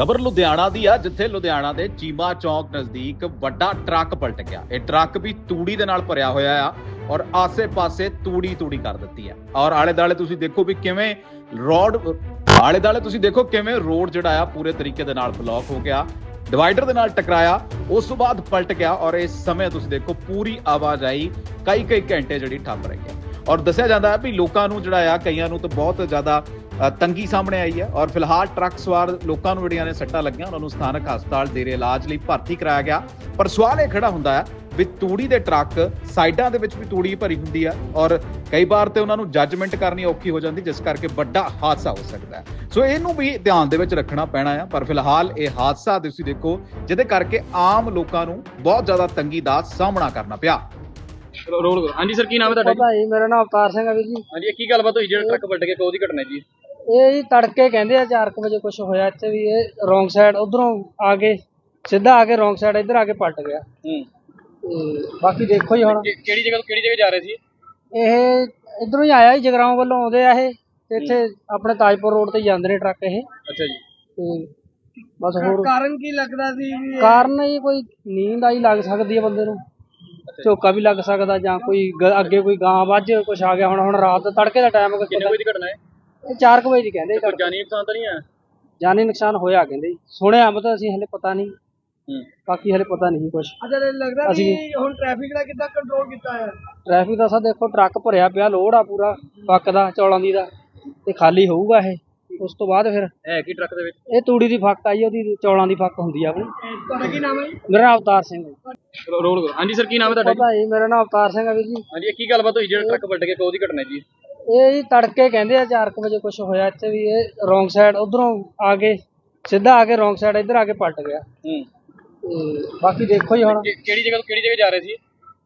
ਖਬਰ ਲੁਧਿਆਣਾ ਦੀ ਆ, ਜਿੱਥੇ ਲੁਧਿਆਣਾ ਦੇ ਚੀਮਾ ਚੌਕ ਨਜ਼ਦੀਕ ਵੱਡਾ ਟਰੱਕ ਪਲਟ ਗਿਆ। ਇਹ ਟਰੱਕ ਵੀ ਤੂੜੀ ਦੇ ਨਾਲ ਭਰਿਆ ਹੋਇਆ ਆ ਔਰ ਆਸੇ-ਪਾਸੇ ਤੂੜੀ ਤੂੜੀ ਕਰ ਦਿੱਤੀ ਆ। ਔਰ ਆਲੇ-ਦਾਲੇ ਤੁਸੀਂ ਦੇਖੋ ਵੀ ਕਿਵੇਂ ਰੋਡ, ਆਲੇ-ਦਾਲੇ ਤੁਸੀਂ ਦੇਖੋ ਕਿਵੇਂ ਰੋਡ ਜਿਹੜਾ ਆ ਪੂਰੇ ਤਰੀਕੇ ਦੇ ਨਾਲ ਬਲੌਕ ਹੋ ਗਿਆ। ਡਿਵਾਈਡਰ ਦੇ ਨਾਲ ਟਕਰਾਇਆ, ਉਸ ਤੋਂ ਬਾਅਦ ਪਲਟ ਗਿਆ ਔਰ ਇਸ ਸਮੇਂ ਤੁਸੀਂ ਦੇਖੋ ਪੂਰੀ ਆਵਾਜਾਈ ਕਈ ਕਈ ਘੰਟੇ ਜਿਹੜੀ ਠੱਪ ਰਹੀ ਹੈ ਔਰ ਦੱਸਿਆ ਜਾਂਦਾ ਹੈ ਵੀ ਲੋਕਾਂ ਨੂੰ ਜਿਹੜਾ ਆ, ਕਈਆਂ ਨੂੰ ਤਾਂ ਬਹੁਤ ਜ਼ਿਆਦਾ ਤੰਗੀ ਸਾਹਮਣੇ ਆਈ ਹੈ ਔਰ ਫਿਲਹਾਲ ਟਰੱਕ ਸਵਾਰ ਲੋਕਾਂ ਨੂੰ ਜਿਹੜੀਆਂ ਨੇ ਸੱਟਾਂ ਲੱਗੀਆਂ ਉਹਨਾਂ ਨੂੰ ਸਥਾਨਕ ਹਸਪਤਾਲ ਜ਼ੇਰੇ ਇਲਾਜ ਲਈ ਭਰਤੀ ਕਰਾਇਆ ਗਿਆ। ਪਰ ਸਵਾਲ ਇਹ ਖੜਾ ਹੁੰਦਾ ਹੈ ਵੀ ਤੂੜੀ ਦੇ ਟਰੱਕ ਸਾਈਡਾਂ ਦੇ ਵਿੱਚ ਵੀ ਤੂੜੀ ਭਰੀ ਹੁੰਦੀ ਹੈ ਔਰ ਕਈ ਵਾਰ ਤੇ ਉਹਨਾਂ ਨੂੰ ਜੱਜਮੈਂਟ ਕਰਨੀ ਔਖੀ ਹੋ ਜਾਂਦੀ ਜਿਸ ਕਰਕੇ ਵੱਡਾ ਹਾਦਸਾ ਹੋ ਸਕਦਾ ਹੈ। ਸੋ ਇਹਨੂੰ ਵੀ ਧਿਆਨ ਦੇ ਵਿੱਚ ਰੱਖਣਾ ਪੈਣਾ ਹੈ ਪਰ ਫਿਲਹਾਲ ਇਹ ਹਾਦਸਾ ਤੁਸੀਂ ਦੇਖੋ ਜਿਹਦੇ ਕਰਕੇ ਆਮ ਲੋਕਾਂ ਨੂੰ ਬਹੁਤ ਜ਼ਿਆਦਾ ਤੰਗੀ ਦਾ ਸਾਹਮਣਾ ਕਰਨਾ ਪਿਆ। ਰੋਲ ਹਾਂਜੀ ਸਰ ਕੀ ਨਾਮ ਹੈ ਤੁਹਾਡਾ ਜੀ? ਮੇਰਾ ਨਾਮ ਅਵਤਾਰ ਸਿੰਘ ਹੈ ਵੀਰ ਜੀ। ਹਾਂਜੀ ਇਹ ਕੀ ਗੱਲਬਾਤ ਹੋਈ ਜਿਹੜਾ ਟਰੱਕ ਪਲਟ ਗਿਆ ਕਦੋਂ ਦੀ ਘਟਨਾ ਜੀ? ਇਹ ਜੀ ਤੜਕੇ ਕਹਿੰਦੇ ਆ 4 ਵਜੇ ਕੁਝ ਹੋਇਆ ਇੱਥੇ ਵੀ ਇਹ ਰੋਂਗ ਸਾਈਡ ਉਧਰੋਂ ਆ ਕੇ ਸਿੱਧਾ ਆ ਕੇ ਰੋਂਗ ਸਾਈਡ ਇੱਧਰ ਆ ਕੇ ਪਲਟ ਗਿਆ। ਹੂੰ। ਤੇ ਬਾਕੀ ਦੇਖੋ ਜੀ ਹੁਣ। ਕਿ- ਕਿਹੜੀ ਜਗ੍ਹਾ ਤੋਂ ਕਿਹੜੀ ਜਗ੍ਹਾ ਜਾ ਰਹੇ ਸੀ? ਇਹ ਇਧਰੋਂ ਹੀ ਆਇਆ ਜੀ ਜਗਰਾਉਂ ਵੱਲੋਂ ਆਉਂਦੇ ਆ ਇਹ ਤੇ ਇੱਥੇ ਆਪਣੇ ਤਾਜਪੁਰ ਰੋਡ ਤੇ ਜਾਂਦੇ ਨੇ ਟਰੱਕ ਇਹ। ਅੱਛਾ ਜੀ। ਤੇ ਬਸ ਹੋਰ ਕਾਰਨ ਕੀ ਲੱਗਦਾ ਸੀ ਕਾਰਨ ਹੀ ਕੋਈ ਨੀਂਦ ਆਈ ਲੱਗ ਸਕਦੀ ਹੈ ਬੰਦੇ ਨੂੰ। ਝੋਕਾ ਵੀ ਲੱਗ ਸਕਦਾ ਜਾਂ ਕੋਈ ਗ- ਅੱਗੇ ਕੋਈ ਗਾਂ ਵੱਜ ਕੁਛ ਆ ਗਿਆ ਹੁਣ ਹੁਣ ਰਾਤ ਦਾ ਤੜਕੇ ਦਾ ਟਾਈਮ ਕਿੰਨੇ ਵਜੇ ਦੀ ਘਟਨਾ ਹੈ? ਇਹ 4 ਵਜੇ ਦੀ ਕਹਿੰਦੇ ਕੋਈ ਜਾਨੀ ਨੁਕਸਾਨ ਤਾਂ ਨਹੀਂ ਹੈ ਜਾਨੀ ਨੁਕਸਾਨ ਹੋਇਆ ਕਹਿੰਦੇ ਜੀ। ਸੁਣਿਆ ਮਤਲਬ ਅਸੀਂ ਹਲੇ ਪਤਾ ਨਹੀਂ। ਹੂੰ। ਬਾਕੀ ਹਲੇ ਪਤਾ ਨਹੀਂ ਕੁਝ ਅੱਛਾ ਲੱਗਦਾ ਅਸੀਂ ਹੁਣ ਟ੍ਰੈਫਿਕ ਦਾ ਕਿੱਦਾਂ ਕੰਟਰੋਲ ਕੀਤਾ ਹੈ ਟ੍ਰੈਫਿਕ ਦਾ ਸਾ ਦੇਖੋ ਟਰੱਕ ਭਰਿਆ ਪਿਆ ਲੋਡ ਆ ਪੂਰਾ ਫੱਕ ਦਾ ਚੌਲਾਂ ਦੀ ਦਾ। ਤੇ ਖਾਲੀ ਹੋਊਗਾ ਇਹ। ਉਸ ਤੋਂ ਬਾਅਦ ਫਿਰ ਹੈ ਕੀ ਟਰੱਕ ਦੇ ਵਿੱਚ? ਇਹ ਤੂੜੀ ਦੀ ਫੱਕ ਆਈ ਉਹਦੀ ਚੌਲਾਂ ਦੀ ਫੱਕ ਹੁੰਦੀ ਆ ਆਪਣੀ ਤੁਹਾਡਾ ਕੀ ਨਾਮ ਹੈ ਜੀ? ਮੇਰਾ ਨਾਮ ਅਵਤਾਰ ਸਿੰਘ ਹੈ। ਰੋਲ ਕਰੋ। ਹਾਂਜੀ ਸਰ ਕੀ ਨਾਮ ਹੈ ਤੁਹਾਡਾ ਜੀ? ਪਤਾ ਜੀ? ਮੇਰਾ ਨਾਮ ਅਵਤਾਰ ਸਿੰਘ ਹੈ ਵੀਰ ਜੀ। ਹਾਂਜੀ ਇਹ ਕੀ ਗੱਲਬਾਤ ਹੋਈ ਜਿਹੜਾ ਟਰੱਕ ਪਲਟ ਗਿਆ ਕਦੋਂ ਦੀ ਘਟਨਾ ਜੀ? ਇਹ ਜੀ ਤੜਕੇ ਕਹਿੰਦੇ ਆ 4 ਵਜੇ ਕੁਝ ਹੋਇਆ ਇੱਥੇ ਵੀ ਇਹ ਰੋਂਗ ਸਾਈਡ ਉਧਰੋਂ ਆ ਕੇ ਸਿੱਧਾ ਆ ਕੇ ਰੋਂਗ ਸਾਈਡ ਇੱਧਰ ਆ ਕੇ ਪਲਟ ਗਿਆ। ਹੂੰ। ਤੇ ਬਾਕੀ ਦੇਖੋ ਜੀ ਹੁਣ। ਕਿ- ਕਿਹੜੀ ਜਗ੍ਹਾ ਤੋਂ ਕਿਹੜੀ ਜਗ੍ਹਾ ਜਾ ਰਹੇ ਸੀ?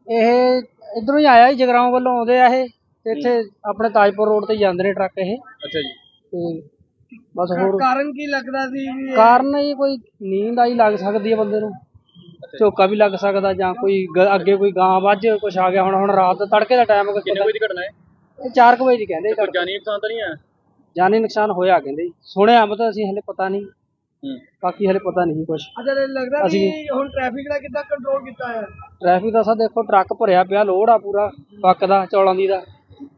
ਇਹ ਇਧਰੋਂ ਹੀ ਆਇਆ ਜੀ ਜਗਰਾਉਂ ਵੱਲੋਂ ਆਉਂਦੇ ਆ ਇਹ ਤੇ ਇੱਥੇ ਆਪਣੇ ਤਾਜਪੁਰ ਰੋਡ ਤੇ ਜਾਂਦੇ ਨੇ ਟਰੱਕ ਇਹ। ਅੱਛਾ ਜੀ। ਤੇ ਬਸ ਹੋਰ ਕਾਰਨ ਕੀ ਲੱਗਦਾ ਸੀ ਕਾਰਨ ਹੀ ਕੋਈ ਨੀਂਦ ਆਈ ਲੱਗ ਸਕਦੀ ਹੈ ਬੰਦੇ ਨੂੰ। ਝੋਕਾ ਵੀ ਲੱਗ ਸਕਦਾ ਜਾਂ ਕੋਈ ਗ- ਅੱਗੇ ਕੋਈ ਗਾਂ ਵੱਜ ਕੁਛ ਆ ਗਿਆ ਹੁਣ ਹੁਣ ਰਾਤ ਦਾ ਤੜਕੇ ਦਾ ਟਾਈਮ ਕਿੰਨੇ ਵਜੇ ਦੀ ਘਟਨਾ ਹੈ? ਇਹ 4 ਵਜੇ ਦੀ ਕਹਿੰਦੇ ਕੋਈ ਜਾਨੀ ਨੁਕਸਾਨ ਤਾਂ ਨਹੀਂ ਹੈ ਜਾਨੀ ਨੁਕਸਾਨ ਹੋਇਆ ਕਹਿੰਦੇ ਜੀ। ਸੁਣਿਆ ਮਤਲਬ ਅਸੀਂ ਹਲੇ ਪਤਾ ਨਹੀਂ। ਹੂੰ। ਬਾਕੀ ਹਲੇ ਪਤਾ ਨਹੀਂ ਕੁਝ ਅੱਛਾ ਲੱਗਦਾ ਅਸੀਂ ਹੁਣ ਟ੍ਰੈਫਿਕ ਦਾ ਕਿੱਦਾਂ ਕੰਟਰੋਲ ਕੀਤਾ ਹੈ ਟ੍ਰੈਫਿਕ ਦਾ ਸਾ ਦੇਖੋ ਟਰੱਕ ਭਰਿਆ ਪਿਆ ਲੋਡ ਆ ਪੂਰਾ ਫੱਕ ਦਾ ਚੌਲਾਂ ਦੀ ਦਾ।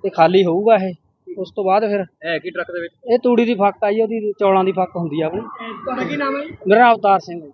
ਤੇ ਖਾਲੀ ਹੋਊਗਾ ਇਹ। ਉਸ ਤੋਂ ਬਾਅਦ ਫਿਰ ਹੈ ਕੀ ਟਰੱਕ ਦੇ ਵਿੱਚ? ਇਹ ਤੂੜੀ ਦੀ ਫੱਕ ਆਈ ਉਹਦੀ ਚੌਲਾਂ ਦੀ ਫੱਕ ਹੁੰਦੀ ਆ ਆਪਣੀ। ਤੁਹਾਡਾ ਕੀ ਨਾਮ ਹੈ ਜੀ? ਮੇਰਾ ਨਾਮ ਅਵਤਾਰ ਸਿੰਘ ਹੈ